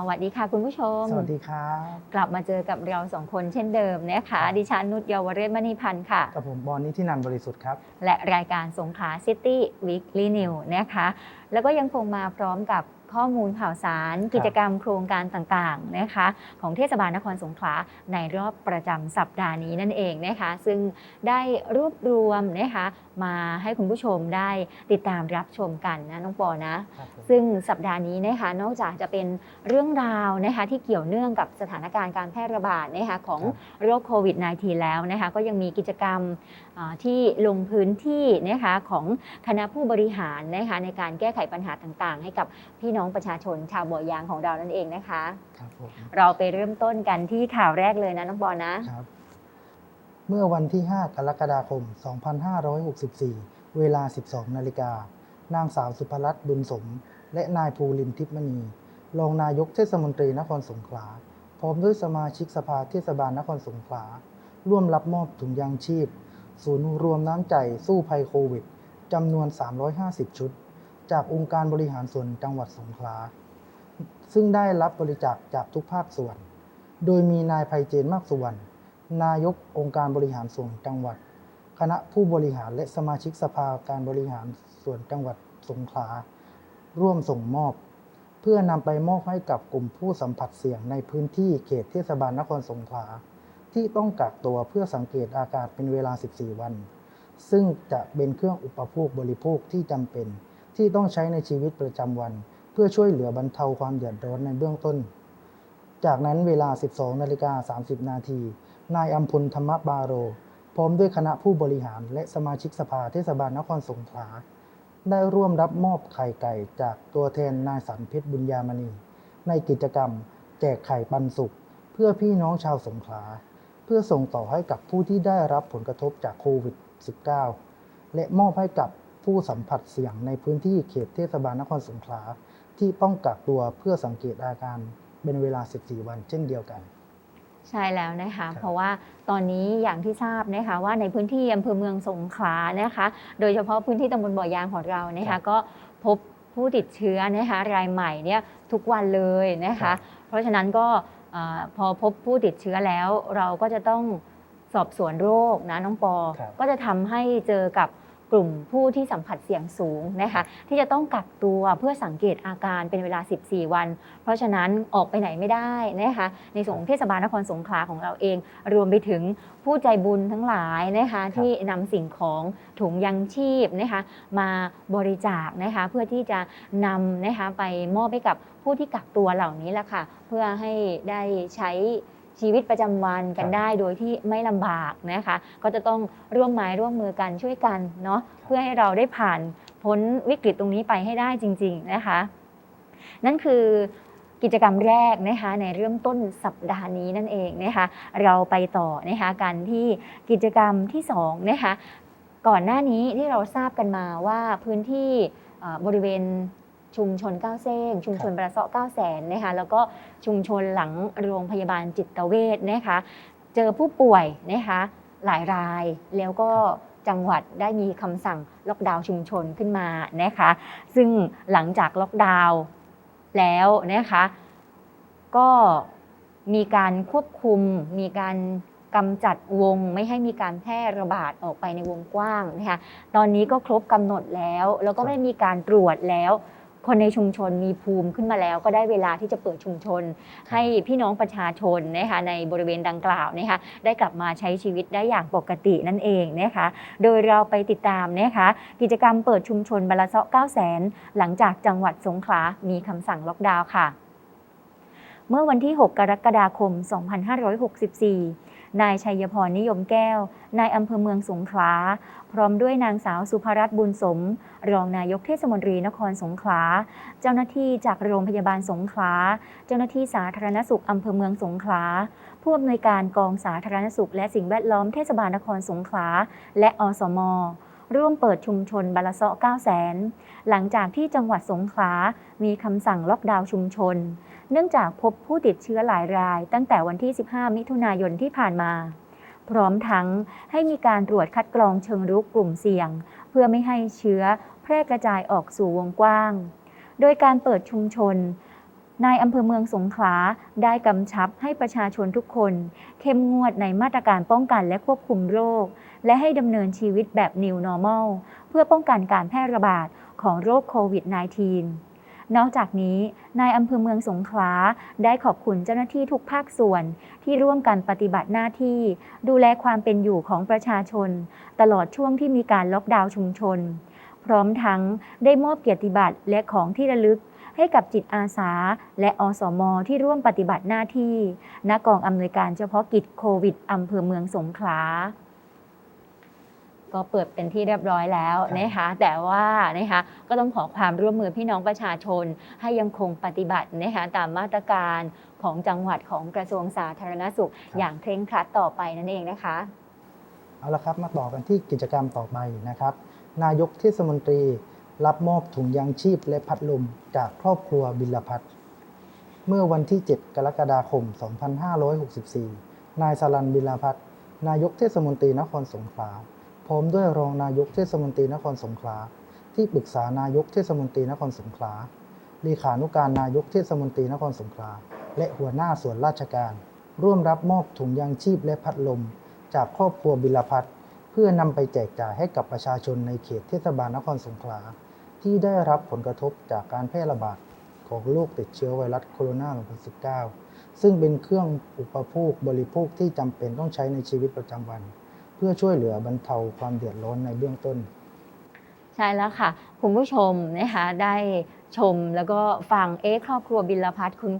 สวัสดีค่ะคุณผู้ชม สวัสดีครับ กลับมาเจอกับเราสองคนเช่นเดิมนะคะ ดิฉันนุชเยาวเรศมณีพันธ์ค่ะ กับผมบอลนิธินันท์บริสุทธิ์ครับ และรายการสงขลาซิตี้วีคลีนิวนะคะ แล้วก็ยังคงมาพร้อมกับ ข้อมูลข่าวสารกิจกรรมโครงการต่างๆนะคะของเทศบาลนครสงขลาในรอบประจำสัปดาห์นี้นั่นเองนะคะซึ่งได้รวบรวมนะคะมาให้คุณผู้ชมได้ติดตามรับชมกันนะน้องปอนะครับผมซึ่งสัปดาห์นี้นะคะนอกจากจะเป็นเรื่องราวนะคะที่เกี่ยวเนื่องกับสถานการณ์การแพร่ระบาดนะคะของครับโรคโควิด -19 แล้วนะคะก็ยังมีกิจกรรมอ่าที่ลงพื้นที่นะคะของคณะผู้บริหารนะคะในการแก้ไขปัญหาต่างๆ ให้กับพี่น้องประชาชนชาวบ่อยางของเรานั่นเองนะคะครับผมเราไปเริ่มต้นกันที่ข่าวแรกเลยนะน้องบอลนะครับ เมื่อวันที่ 5 กรกฎาคม 2564 เวลา 12 นาฬิกา นางสาวสุภรัตน์บุญสม และนายภูรินทร์ทิพย์มณี รองนายกเทศมนตรีนครสงขลา พร้อมด้วยสมาชิกสภาเทศบาลนครสงขลา ร่วมรับมอบถุงยางชีพ ศูนย์รวมน้ำใจสู้ภัยโควิดจำนวน 350 ชุด จากองค์การบริหารส่วนจังหวัดสงขลา ซึ่งได้รับบริจาคจากทุกภาคส่วน โดยมีนายไพเจนมากสุวรรณนายกองค์การบริหารส่วนจังหวัด คณะผู้บริหารและสมาชิกสภาการบริหารส่วนจังหวัดสงขลา ร่วมส่งมอบ เพื่อนำไปมอบให้กับกลุ่มผู้สัมผัสเสี่ยงในพื้นที่เขตเทศบาลนครสงขลา ที่ต้องกักตัวเพื่อสังเกตอาการเป็นเวลา 14 วัน ซึ่งจะเป็นเครื่องอุปโภคบริโภคที่จำเป็น ที่ต้องใช้ในชีวิตประจำวัน เพื่อช่วยเหลือบรรเทาความเดือดร้อนในเบื้องต้น จากนั้นเวลา 12นาฬิกา30 นาที นายอัมพลธรรมบาโร พร้อมด้วยคณะผู้บริหารและสมาชิกสภาเทศบาลนครสงขลา ได้ร่วมรับมอบไข่ไก่จากตัวแทนนายสันเพชรบุญญามณี ในกิจกรรม แจกไข่ปันสุข เพื่อพี่น้องชาวสงขลา เพื่อส่งต่อให้กับผู้ที่ได้รับผลกระทบจากโควิด -19 และมอบให้กับ ผู้สัมผัสเสี่ยงในพื้นที่เขตเทศบาลนครสงขลาที่ต้องกักตัวเพื่อสังเกตอาการเป็นเวลา 14 วันเช่นเดียวกันใช่แล้วนะคะครับเพราะว่าตอนนี้อย่างที่ทราบนะคะว่าในพื้นที่อำเภอเมืองสงขลานะคะ โดยเฉพาะพื้นที่ตำบลบ่อยางของเรานะครัคะบก็พบผู้ติดเชื้อนะคะรายใหม่เนี่ยทุกวันเลยนะครัคะบเพราะฉะนั้นก็เอ่อพอพบผู้ติดเชื้อแล้ว เราก็จะต้องสอบสวนโรคนะน้องปอครับก็จะทำให้เจอกับ กลุ่มผู้ที่สัมผัสเสี่ยงสูงนะคะที่จะต้องกักตัวเพื่อสังเกตอาการเป็นเวลา 14 วัน เพราะฉะนั้นออกไปไหนไม่ได้นะคะในส่วนของเทศบาลนครสงขลาของเราเอง รวมไปถึงผู้ใจบุญทั้งหลายนะคะที่นำสิ่งของถุงยังชีพนะคะมาบริจาคนะคะเพื่อที่จะนำนะคะไปมอบให้กับผู้ที่กักตัวเหล่านี้แหละค่ะเพื่อให้ได้ใช้ ชีวิตประจำวันกันครับได้โดยที่ไม่ลำบากนะคะ ก็จะต้องร่วมไม้ร่วมมือกันช่วยกันเนาะเพื่อให้เราได้ผ่านพ้นวิกฤตตรงนี้ไปให้ได้จริง ๆนะคะ นั่นคือกิจกรรมแรกนะคะในเริ่มต้นสัปดาห์นี้นั่นเองนะคะเราไปต่อนะคะกันที่กิจกรรมที่2นะคะก่อนหน้านี้ที่เราทราบกันมาว่าพื้นที่เอ่อบริเวณ ชุมชนก้าวเซ้งชุมชนประเสาะเก้าแสนนะคะแล้วก็ชุมชนหลังโรงพยาบาลจิตเวชนะคะเจอผู้ป่วยนะคะหลายรายแล้วก็จังหวัดได้มีคำสั่งล็อกดาวน์ชุมชนขึ้นมานะคะซึ่งหลังจากล็อกดาวน์แล้วนะคะก็มีการควบคุมมีการกำจัดวงไม่ให้มีการแพร่ระบาดออกไปในวงกว้างนะคะตอนนี้ก็ครบกำหนดแล้ว แล้วก็ครับได้มีการตรวจแล้ว คนในชุมชนมีภูมิขึ้นมาแล้ว ก็ได้เวลาที่จะเปิดชุมชน ให้พี่น้องประชาชนนะคะในบริเวณดังกล่าวนะคะได้กลับมาใช้ชีวิตได้อย่างปกตินั่นเองนะคะโดยเราไปติดตามนะคะกิจกรรมเปิดชุมชนบาลาเซาะ9แสนหลังจากจังหวัดสงขลา มีคำสั่งล็อกดาวน์ค่ะ เมื่อวันที่ 6 กรกฎาคม 2564 นายชัยพรนิยมแก้ว นายอำเภอเมืองสงขลา พร้อมด้วยนางสาวสุภรัตน์บุญสม รองนายกเทศมนตรีนครสงขลา เจ้าหน้าที่จากโรงพยาบาลสงขลา เจ้าหน้าที่สาธารณสุขอำเภอเมืองสงขลา ผู้อำนวยการกองสาธารณสุข และสิ่งแวดล้อมเทศบาลนครสงขลา และอสมร่วมเปิดชุมชนบาลาเซาะ9แสนหลังจากที่จังหวัดสงขลา มีคำสั่งล็อกดาวน์ชุมชน เนื่องจากพบผู้ติดเชื้อหลายราย ตั้งแต่วันที่ 15 มิถุนายนที่ผ่านมา พร้อมทั้งให้มีการตรวจคัดกรองเชิงรุกกลุ่มเสี่ยง เพื่อไม่ให้เชื้อแพร่กระจายออกสู่วงกว้าง โดยการเปิดชุมชนนายอำเภอเมืองสงขลาได้กำชับให้ประชาชนทุกคน เข้มงวดในมาตรการป้องกันและควบคุมโรค และให้ดำเนินชีวิตแบบ New Normal เพื่อป้องกันการแพร่ระบาดของโรคโควิด -19 นอกจากนี้นายอำเภอเมืองสงขลาได้ขอบคุณเจ้าหน้าที่ทุกภาคส่วน ที่ร่วมกันปฏิบัติหน้าที่ ดูแลความเป็นอยู่ของประชาชน ตลอดช่วงที่มีการล็อกดาวน์ชุมชน พร้อมทั้งได้มอบเกียรติบัตรและของที่ระลึกให้กับจิตอาสา และอสม ที่ร่วมปฏิบัติหน้าที่ณกองอำนวยการเฉพาะกิจโควิดอำเภอเมืองสงขลา ก็เปิดเป็นที่เรียบร้อยแล้วครับนะคะแต่ว่านะคะก็ต้องขอความร่วมมือพี่น้องประชาชน ให้ยังคงปฏิบัตินะคะตามมาตรการของจังหวัดของกระทรวงสาธารณสุข อย่างเคร่งครัดต่อไปนั่นเองนะคะเอาละครับมาต่อกันที่กิจกรรมต่อไปนะครับ นายกเทศมนตรี รับมอบถุงยางชีพและพัดลมจากครอบครัวบิลพัฒน์เมื่อวันที่ 7 กรกฎาคม 2564 นายสรันบิลพัฒน์นายกเทศมนตรีนครสงขลา พร้อมด้วยรองนายกเทศมนตรีนครสงขลา ที่ปรึกษานายกเทศมนตรีนครสงขลาเลขานุการนายกเทศมนตรีนครสงขลา และหัวหน้าส่วนราชการ ร่วมรับมอบถุงยางชีพและพัดลม จากครอบครัวบิลพัฒน์เพื่อนำไปแจกจ่ายให้กับประชาชนในเขตเทศบาลนครสงขลา ที่ได้รับผลกระทบจากการแพร่ระบาดของโรคติดเชื้อไวรัสโคโรนา2019ซึ่งเป็นเครื่องอุปโภคบริโภคที่จำเป็นต้องใช้ในชีวิตประจำวัน เพื่อช่วยเหลือบรรเทาความเดือดร้อนในเบื้องต้น ใช่แล้วค่ะ คุณผู้ชมนะคะได้ ชมแล้วก็ฟังเอ๊ะครอบครัวบิลพัฒน์คุ้น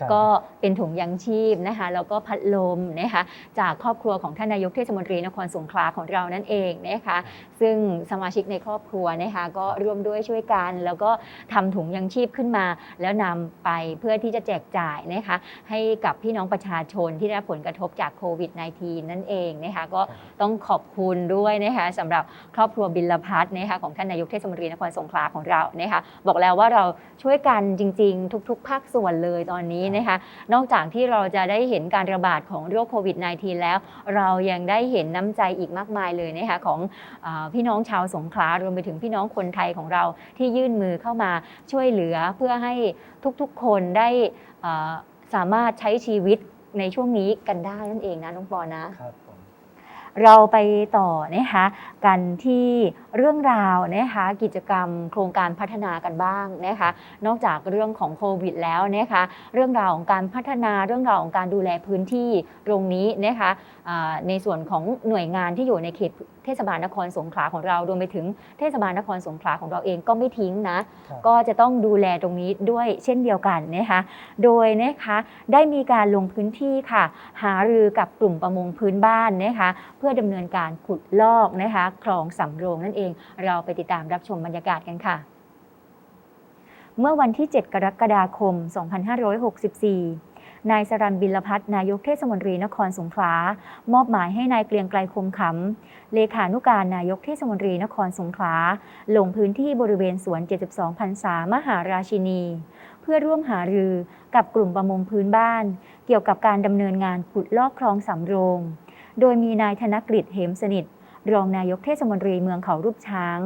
ครับๆก็เป็นถุงยังชีพนะคะแล้วก็พัดลมนะคะจากครอบครัวของท่านนายกเทศมนตรีนครสงขลาของเรานั่นเองนะคะซึ่งสมาชิกในครอบครัวนะคะก็ร่วมด้วยช่วยกัน แล้วก็ทำถุงยังชีพขึ้นมา แล้วนำไปเพื่อที่จะแจกจ่ายนะคะให้กับพี่น้องประชาชนที่ได้รับผลกระทบจากโควิด -19 นั่นเองนะคะก็ต้องขอบคุณด้วยนะคะสำหรับครอบครัวบิลพัฒน์นะคะของท่านนายกเทศมนตรีนครสงขลาของเรานะคะบอกแล้วว่าเราช่วยกันจริง ๆ ทุก ๆ ภาคส่วนเลยตอนนี้นะคะนอกจากที่เราจะได้เห็นการระบาดของโรคโควิด -19 แล้ว เรายังได้เห็นน้ำใจอีกมากมายเลยนะคะของอาพี่น้องชาวสงขลารวมไปถึงพี่น้องคนไทยของเราที่ยื่นมือเข้ามาช่วยเหลือเพื่อให้ทุกๆคนได้อ่าสามารถใช้ชีวิตในช่วงนี้กันได้นั่นเองนะน้องปอนะครับผม เราไปต่อนะคะกันที่เรื่องราวนะคะกิจกรรมโครงการพัฒนากันบ้างนะคะนอกจากเรื่องของโควิดแล้วนะคะเรื่องราวของการพัฒนาเรื่องราวของการดูแลพื้นที่ตรงนี้นะคะในส่วนของหน่วยงานที่อยู่ในเขต เทศบาลนครสงขลาของเรารวมไปถึงเทศบาลนครสงขลาของเราเองก็ไม่ทิ้งนะครับก็จะต้องดูแลตรงนี้ด้วยเช่นเดียวกันนะคะโดยนะคะได้มีการลงพื้นที่ค่ะ หารือกับกลุ่มประมงพื้นบ้านนะคะเพื่อดำเนินการขุดลอกนะคะคลองสำโรงนั่นเอง เราไปติดตามรับชมบรรยากาศกันค่ะ เมื่อวันที่ 7 กรกฎาคม 2564 นายสรันบิลพัฒน์นายกเทศมนตรีนครสงขลามอบหมายให้นายเกรียงไกรคมขำเลขานุการนายกเทศมนตรีนครสงขลาลงพื้นที่บริเวณสวน 72พรรษามหาราชินี เพื่อร่วมหารือกับกลุ่มประมงพื้นบ้าน เกี่ยวกับการดำเนินงานขุดลอกคลองสำโรง โดยมีนายธนกฤษเหมสนิท รองนายกเทศมนตรีเมืองเขารูปช้าง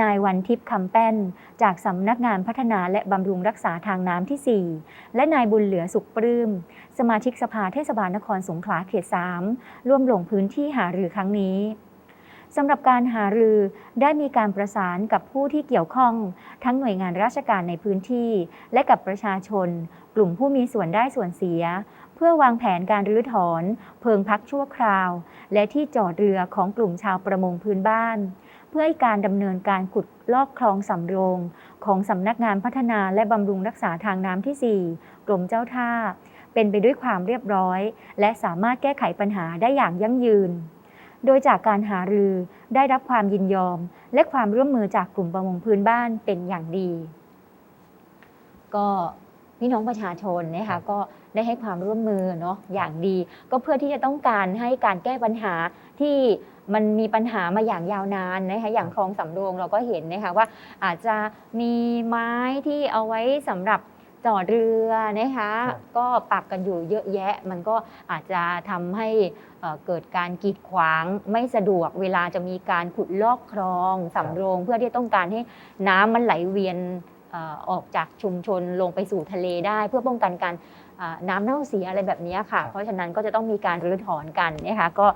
นายวันทิพย์คำแป้น จากสำนักงานพัฒนาและบำรุงรักษาทางน้ำที่ 4 และนายบุญเหลือสุขปลื้ม สมาชิกสภาเทศบาลนครสงขลาเขต 3 ร่วมลงพื้นที่หารือครั้งนี้สำหรับการหารือได้มีการประสานกับผู้ที่เกี่ยวข้อง ทั้งหน่วยงานราชการในพื้นที่ และกับประชาชน กลุ่มผู้มีส่วนได้ส่วนเสีย เพื่อวางแผนการรื้อถอน เพิงพักชั่วคราว และที่จอดเรือของกลุ่มชาวประมงพื้นบ้าน เพื่อให้การดำเนินการขุดลอกคลองสำโรง ของสำนักงานพัฒนาและบำรุงรักษาทางน้ำที่ 4 กรมเจ้าท่า เป็นไปด้วยความเรียบร้อย และสามารถแก้ไขปัญหาได้อย่างยั่งยืน โดยจากการหารือได้รับความยินยอม และความร่วมมือจากกลุ่มประมงพื้นบ้านเป็นอย่างดี ก็พี่น้องประชาชนนะคะก็ได้ให้ความร่วมมือเนาะอย่างดี ก็เพื่อที่จะต้องการให้การแก้ปัญหาที่ มันมีปัญหามาอย่างยาวนานนะคะอย่างคลองสำโรงเราก็เห็นนะคะว่าอาจจะมีไม้ที่เอาไว้สำหรับจอดเรือนะคะครับก็ปักกันอยู่เยอะแยะ มันก็อาจจะทำให้เอ่อเกิดการกีดขวางไม่สะดวกเวลาจะมีการขุดลอกคลองสำโรง เพื่อที่ต้องการให้น้ำมันไหลเวียนเอ่อออกจากชุมชนลงไปสู่ทะเลได้ เพื่อป้องกันการอ่าน้ำเน่าเสียอะไรแบบนี้ค่ะ เพราะฉะนั้นก็จะต้องมีการรื้อถอนกันนะคะก็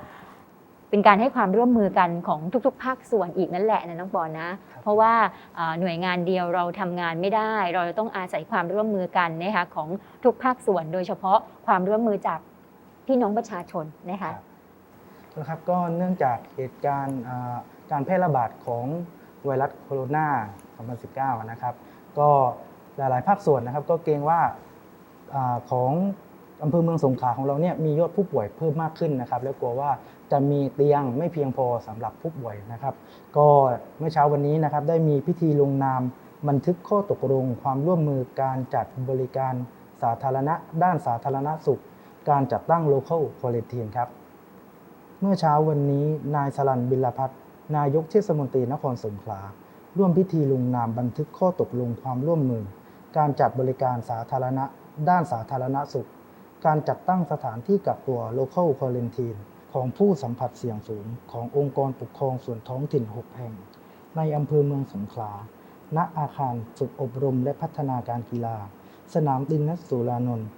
เป็นการให้ความร่วมมือกันของทุก ๆ ภาคส่วนอีกนั่นแหละนะน้องปอนนะเพราะว่าอ่าหน่วยงานเดียวเราทำงานไม่ได้ เราต้องอาศัยความร่วมมือกันนะคะของทุกภาคส่วน โดยเฉพาะความร่วมมือจากพี่น้องประชาชนนะคะนะครับก็เนื่องจากเหตุการณ์อ่าการแพร่ระบาดของไวรัสโคโรนา 2019 นะครับก็หลาย ๆ ภาคส่วนนะครับก็เกรงว่าอาของอำเภอเมืองสงขลาของเราเนี่ยมียอดผู้ป่วยเพิ่มมากขึ้นนะครับ แล้วกลัวว่า จะมีเตียงไม่เพียงพอสำหรับผู้ป่วยนะครับ ก็เมื่อเช้าวันนี้นะครับได้มีพิธีลงนามบันทึกข้อตกลง ความร่วมมือการจัดบริการสาธารณะ ด้านสาธารณสุข การจัดตั้ง local quarantine ครับ เมื่อเช้าวันนี้นายสลันบิลพัฒน์นายกเทศมนตรีนครสงขลาร่วมพิธีลงนามบันทึกข้อตกลงความร่วมมือ การจัดบริการสาธารณะ ด้านสาธารณสุข การจัดตั้งสถานที่กักตัว local quarantine ของผู้สัมผัสเสี่ยงสูงขององค์กรปกครองส่วนท้องถิ่น 6 แห่ง ในอำเภอเมืองสงขลา ณ อาคารฝึกอบรมและพัฒนาการกีฬา สนามดินนัสสุรานนท์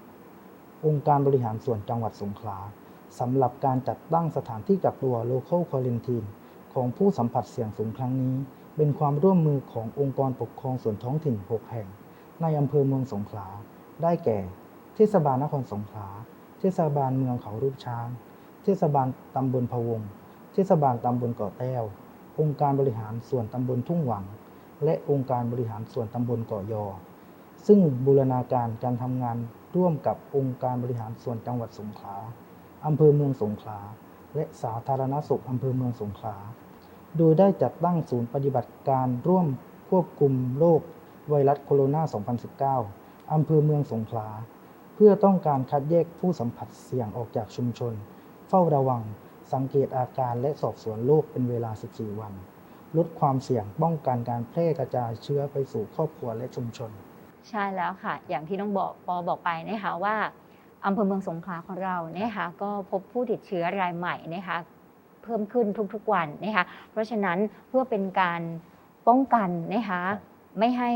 องค์การบริหารส่วนจังหวัดสงขลาสำหรับการจัดตั้งสถานที่กักตัว local quarantine ของผู้สัมผัสเสี่ยงสูงครั้งนี้ เป็นความร่วมมือขององค์กรปกครองส่วนท้องถิ่น 6 แห่ง ในอำเภอเมืองสงขลา ได้แก่ เทศบาลนครสงขลา เทศบาลเมืองเขารูปช้าง เทศบาลตำบลพะวง เทศบาลตำบลเกาะแต้ว องค์การบริหารส่วนตำบลทุ่งหวัง และองค์การบริหารส่วนตำบลเกาะยอ ซึ่งบูรณาการการทำงานร่วมกับองค์การบริหารส่วนจังหวัดสงขลาอำเภอเมืองสงขลา และสาธารณสุขอำเภอเมืองสงขลา โดยได้จัดตั้งศูนย์ปฏิบัติการร่วมควบคุมโรคไวรัสโคโรนา 2019 อำเภอเมืองสงขลา เพื่อต้องการคัดแยกผู้สัมผัสเสี่ยงออกจากชุมชน เฝ้าระวัง สังเกตอาการและสอบสวนโรคเป็นเวลา 14 วัน ลดความเสี่ยงป้องกันการแพร่กระจายเชื้อไปสู่ครอบครัวและชุมชน ใช่แล้วค่ะ อย่างที่น้องบอกปอบอกไปนะคะว่าอำเภอเมืองสงขลาของเรานะคะก็พบผู้ติดเชื้อรายใหม่นะคะเพิ่มขึ้นทุกๆวันนะคะเพราะฉะนั้นเพื่อเป็นการป้องกันนะคะไม่ให้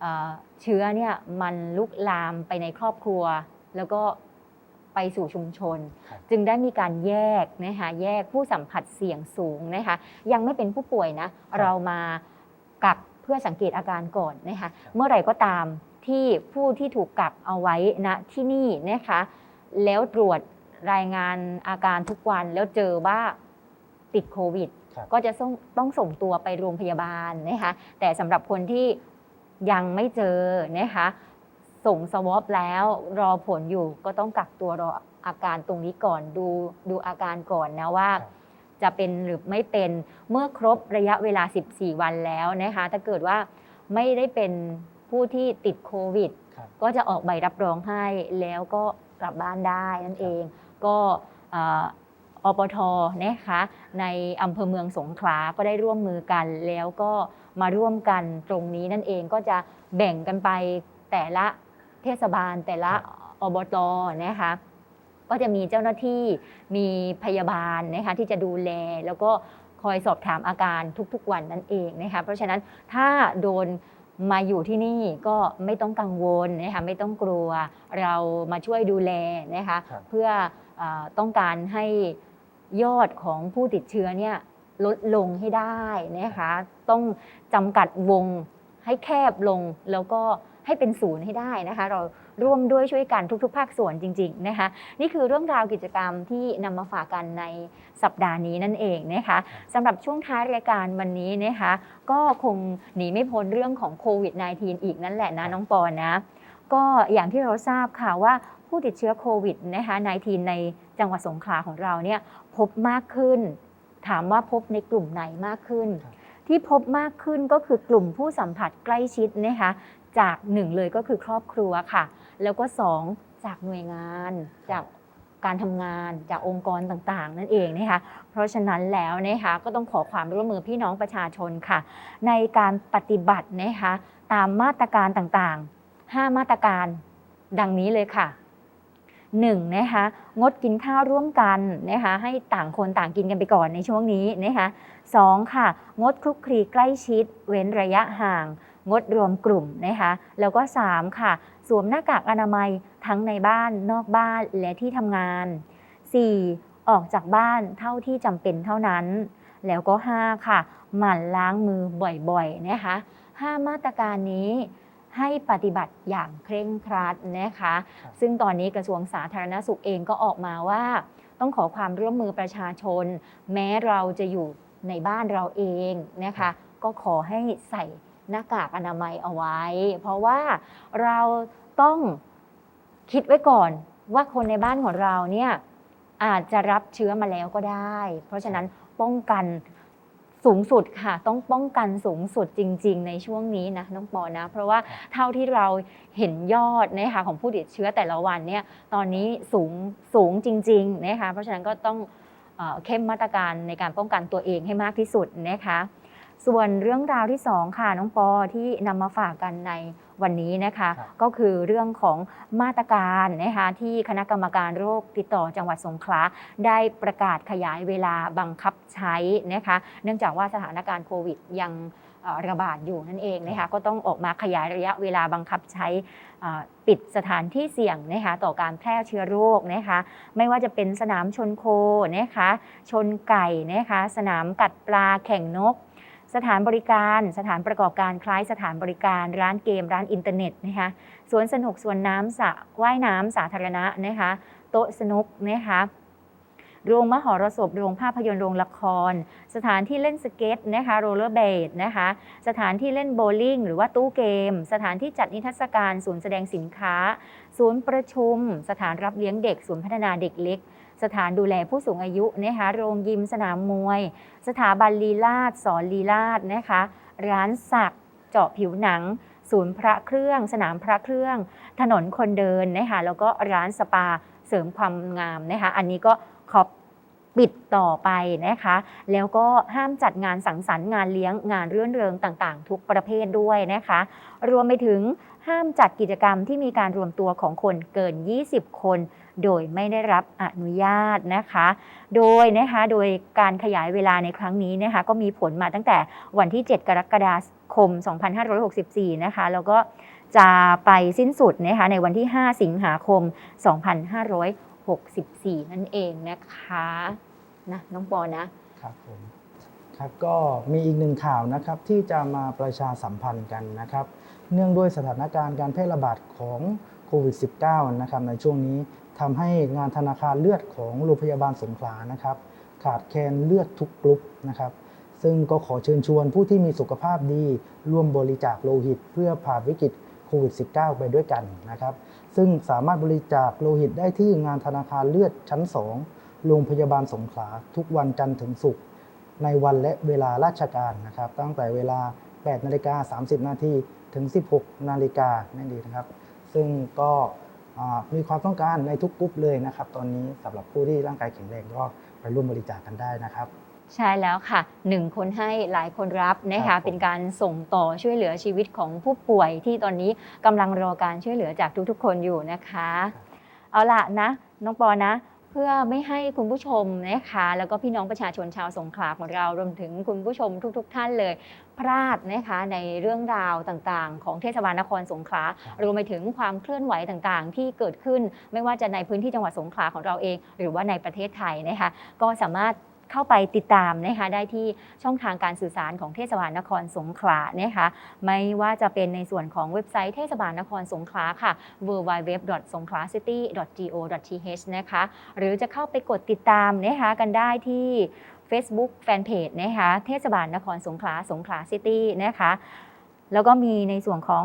เอ่อเชื้อเนี่ยมันลุกลามไปในครอบครัว แล้วก็ไป สู่ชุมชนครับจึงได้มีการแยกนะคะแยกผู้สัมผัสเสี่ยงสูงนะคะยังไม่เป็นผู้ป่วยนะเรามากักเพื่อสังเกตอาการก่อนนะคะเมื่อไหร่ก็ตามที่ผู้ที่ถูกกักเอาไว้ณที่นี่นะคะแล้วตรวจรายงานอาการทุกวันแล้วเจอว่าติดโควิดครับก็จะต้องต้องส่งตัวไปโรงพยาบาลนะคะแต่สำหรับคนที่ยังไม่เจอนะคะ ส่งสวอปแล้วรอผลอยู่ก็ต้องกักตัวรออาการตรงนี้ก่อนดูดูอาการก่อนนะว่าครับจะเป็นหรือไม่เป็นเมื่อครบระยะเวลา 14 วันแล้วนะคะถ้าเกิดว่าไม่ได้เป็นผู้ที่ติดโควิดครับก็จะออกใบรับรองให้แล้วก็กลับบ้านได้นั่นเอง ก็เอ่ออปทนะคะในอำเภอเมืองสงขลาก็ได้ร่วมมือกัน แล้วก็มาร่วมกันตรงนี้นั่นเองก็จะแบ่งกันไปแต่ละ เทศบาลแต่ละอบตนะคะก็จะมีเจ้าหน้าที่มีพยาบาลนะคะที่จะดูแลแล้วก็คอยสอบถามอาการทุกๆวันนั่นเองนะคะเพราะฉะนั้นถ้าโดนมาอยู่ที่นี่ก็ไม่ต้องกังวลนะคะไม่ต้องกลัวเรามาช่วยดูแลนะคะครับเพื่อเออต้องการให้ยอดของผู้ติดเชื้อเนี่ยลดลงให้ได้นะคะต้องจำกัดวงให้แคบลงแล้วก็ ให้เป็นศูนย์ให้ได้นะคะ เราร่วมด้วยช่วยกันทุก ๆ ภาคส่วนจริง ๆนะคะ นี่คือเรื่องราวกิจกรรมที่นำมาฝากกันในสัปดาห์นี้นั่นเองนะคะสำหรับช่วงท้ายรายการวันนี้นะคะ ก็คงหนีไม่พ้นเรื่องของโควิด -19 อีกนั่นแหละนะน้องปอนนะก็อย่างที่เราทราบค่ะว่าผู้ติดเชื้อโควิดนะคะ19ในจังหวัดสงขลาของเราเนี่ยพบมากขึ้น ถามว่าพบในกลุ่มไหนมากขึ้นครับที่พบมากขึ้นก็คือกลุ่มผู้สัมผัสใกล้ชิดนะคะ จากหนึ่งเลยก็คือครอบครัวค่ะ แล้วก็สองจากหน่วยงานจากการทำงานจากองค์กรต่างๆ นั่นเองนะคะเพราะฉะนั้นแล้วนะคะก็ต้องขอความร่วมมือพี่น้องประชาชนค่ะ ในการปฏิบัตินะคะตามมาตรการต่างๆ 5 มาตรการดังนี้เลยค่ะ 1. นะคะงดกินข้าวร่วมกันนะคะให้ต่างคนต่างกินกันไปก่อนในช่วงนี้นะคะ 2. ค่ะ งดคลุกคลีใกล้ชิด เว้นระยะห่าง งงดรวมกลุ่มนะคะแล้วก็ 3 ค่ะ สวมหน้ากากอนามัยทั้งในบ้านนอกบ้านและที่ทำงาน 4. ออกจากบ้านเท่าที่จำเป็นเท่านั้น แล้วก็ 5 ค่ะ หมั่นล้างมือบ่อยๆนะคะ 5 มาตรการนี้ให้ปฏิบัติอย่างเคร่งครัดนะคะครับซึ่งตอนนี้กระทรวงสาธารณสุขเองก็ออกมาว่า ต้องขอความร่วมมือประชาชน แม้เราจะอยู่ในบ้านเราเองนะคะ ก็ขอให้ใส่ หน้ากากอนามัยเอาไว้ เพราะว่าเราต้องคิดไว้ก่อนว่าคนในบ้านของเราเนี่ยอาจจะรับเชื้อมาแล้วก็ได้ เพราะฉะนั้นป้องกันสูงสุดค่ะ ต้องป้องกันสูงสุดจริง ๆ ในช่วงนี้นะน้องปอนะ เพราะว่าเท่าที่เราเห็นยอดนะคะของผู้ติดเชื้อแต่ละวันเนี่ยตอนนี้สูงสูงจริงๆนะคะเพราะฉะนั้นก็ต้องเอเข้มมาตรการในการป้องกันตัวเองให้มากที่สุดนะคะ ส่วนเรื่องราวที่สองค่ะน้องปอที่นำมาฝากกันในวันนี้นะคะครับก็คือเรื่องของมาตรการนะคะที่คณะกรรมการโรคติดต่อจังหวัดสงขลาได้ประกาศขยายเวลาบังคับใช้นะคะ เนื่องจากว่าสถานการณ์โควิดยังเอ่อระบาดอยู่นั่นเองนะคะก็ต้องออกมาขยายระยะเวลาบังคับใช้อ่าปิดสถานที่เสี่ยงนะคะต่อการแพร่เชื้อโรคนะคะไม่ว่าจะเป็นสนามชนโคนะคะชนไก่นะคะสนามกัดปลาแข่งนก สถานบริการ สถานประกอบการคล้ายสถานบริการร้านเกมร้านอินเทอร์เน็ตนะคะสวนสนุกสวนน้ำสระว่ายน้ำสาธารณะนะคะโต๊ะสนุกนะคะ โรงมหรสพโรงภาพยนตร์โรงละคร สถานที่เล่นสเก็ตนะคะโรลเลอร์เบดนะคะสถานที่เล่นโบว์ลิ่งหรือว่าตู้เกม สถานที่จัดนิทรรศการศูนย์แสดงสินค้า ศูนย์ประชุม สถานรับเลี้ยงเด็กศูนย์พัฒนาเด็กเล็กสถานดูแลผู้สูงอายุนะคะโรงยิมสนามมวย สถาบันลีลาดสอนลีลาดนะคะ ร้านสักเจาะผิวหนัง ศูนย์พระเครื่อง สนามพระเครื่อง ถนนคนเดินนะคะแล้วก็ร้านสปาเสริมความงามนะคะ อันนี้ก็ ขอปิดต่อไปนะคะ แล้วก็ห้ามจัดงานสังสรรค์งานเลี้ยงงานเรื่อนเริงต่างๆ ทุกประเภทด้วยนะคะ รวมไปถึงห้ามจัดกิจกรรมที่มีการรวมตัวของคนเกิน 20 คน โดยไม่ได้รับอนุญาตนะคะ โดยนะคะโดยการขยายเวลาในครั้งนี้นะคะก็มีผลมาตั้งแต่วันที่ 7 กรกฎาคม 2564 นะคะ แล้วก็จะไปสิ้นสุดนะคะในวันที่ 5 สิงหาคม 64 นั่นเองนะคะนะน้องปอนะครับผมครับก็มีอีกหนึ่งข่าวนะครับที่จะมาประชาสัมพันธ์กันนะครับ เนื่องด้วยสถานการณ์การแพร่ระบาดของโควิด -19 นะครับในช่วงนี้ทำให้งานธนาคารเลือดของโรงพยาบาลสงขลานะครับ ขาดแคลนเลือดทุกกลุ่มนะครับซึ่งก็ขอเชิญชวนผู้ที่มีสุขภาพดี ร่วมบริจาคโลหิต เพื่อผ่านวิกฤตโควิด -19 ไปด้วยกันนะครับ ซึ่งสามารถบริจาคโลหิตได้ที่งานธนาคารเลือดชั้น 2 โรงพยาบาลสงขลาทุกวันจันทร์ถึงศุกร์ในวันและเวลาราชการนะครับ ตั้งแต่เวลา 8 นาฬิกา 30 นาทีถึง 16 นาฬิกานั่นเองนะครับ ซึ่งก็มีความต้องการในทุกกลุ่มเลยนะครับ ตอนนี้สำหรับผู้ที่ร่างกายแข็งแรงก็ไปร่วมบริจาคกันได้นะครับ ใช่แล้วค่ะหนึ่งคนให้หลายคนรับนะครัคะบผม เป็นการส่งต่อช่วยเหลือชีวิตของผู้ป่วยที่ตอนนี้กำลังรอการช่วยเหลือจากทุกๆ คนอยู่นะคะ เอาล่ะนะน้องปอนะ เพื่อไม่ให้คุณผู้ชมนะคะแล้วก็พี่น้องประชาชนชาวสงขลาของเรารวมถึงคุณผู้ชมทุก ๆ ท่านเลย พลาดนะคะในเรื่องราวต่างๆ ของเทศบาลนครสงขลาครับรวมไปถึงความเคลื่อนไหวต่างๆ ที่เกิดขึ้นไม่ว่าจะในพื้นที่จังหวัดสงขลาของเราเอง หรือว่าในประเทศไทยนะคะ ก็สามารถ เข้าไปติดตามนะคะได้ที่ช่องทางการสื่อสารของเทศบาลนครสงขลานะคะไม่ว่าจะเป็นในส่วนของเว็บไซต์เทศบาลนครสงขลาค่ะ w w w s o n g k l a c i t y g o t h นะคะหรือจะเข้าไปกดติดตามนะคะกันได้ที่ Facebook Fanpage นะคะเทศบาลนครสงขลาสงขลาซิตี้นะคะแล้วก็มีในส่วนของ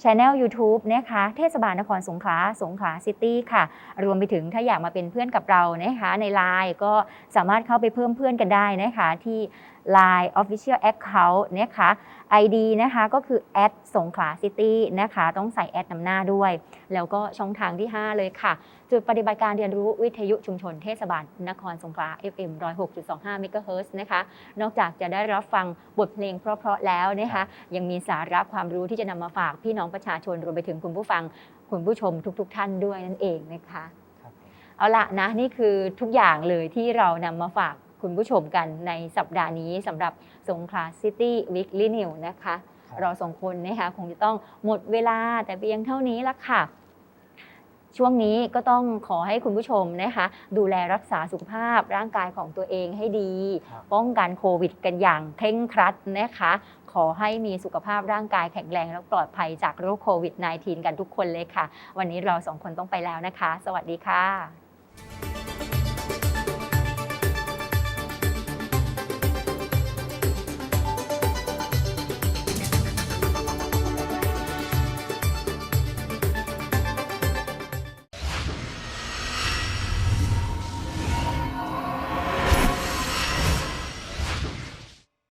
ช anel YouTube นะคะเทศบาลนครสงขลาสงขลาซิตี้ค่ะ รวมไปถึงถ้าอยากมาเป็นเพื่อนกับเรานะคะในไลน์ก็สามารถเข้าไปเพิ่มเพื่อนกันได้นะคะที่ Line Official Account นะคะ ID นะคะก็คือแสงขลาซิตี้นะคะ ต้องใส่แอดนำหน้าด้วย แล้วก็ช่องทางที่ 5 เลยค่ะ จุดปฏิบัติการเรียนรู้วิทยุชุมชนเทศบาลนครสงขลา FM 106.25เมกะเฮิรตซ์นะคะ นอกจากจะได้รับฟังบทเพลงเพราะๆแล้วนะคะ ยังมีสาระความรู้ที่จะนำมาฝากพี่น้องประชาชนรวมไปถึงคุณผู้ฟังคุณผู้ชมทุกๆท่านด้วยนั่นเองนะคะครับผมเอาละนะนี่คือทุกอย่างเลยที่เรานำมาฝาก คุณผู้ชมกันในสัปดาห์นี้สำหรับสงขลาซิตี้วิกลินิวนะคะครับเราสองคนนะคะคงจะต้องหมดเวลาแต่เพียงเท่านี้ละค่ะ ช่วงนี้ก็ต้องขอให้คุณผู้ชมนะคะ ดูแลรักษาสุขภาพร่างกายของตัวเองให้ดีครับป้องกันโควิดกันอย่างเคร่งครัดนะคะ ขอให้มีสุขภาพร่างกายแข็งแรงและปลอดภัยจากโรคโควิด -19 กันทุกคนเลยค่ะ วันนี้เราสองคนต้องไปแล้วนะคะ สวัสดีค่ะ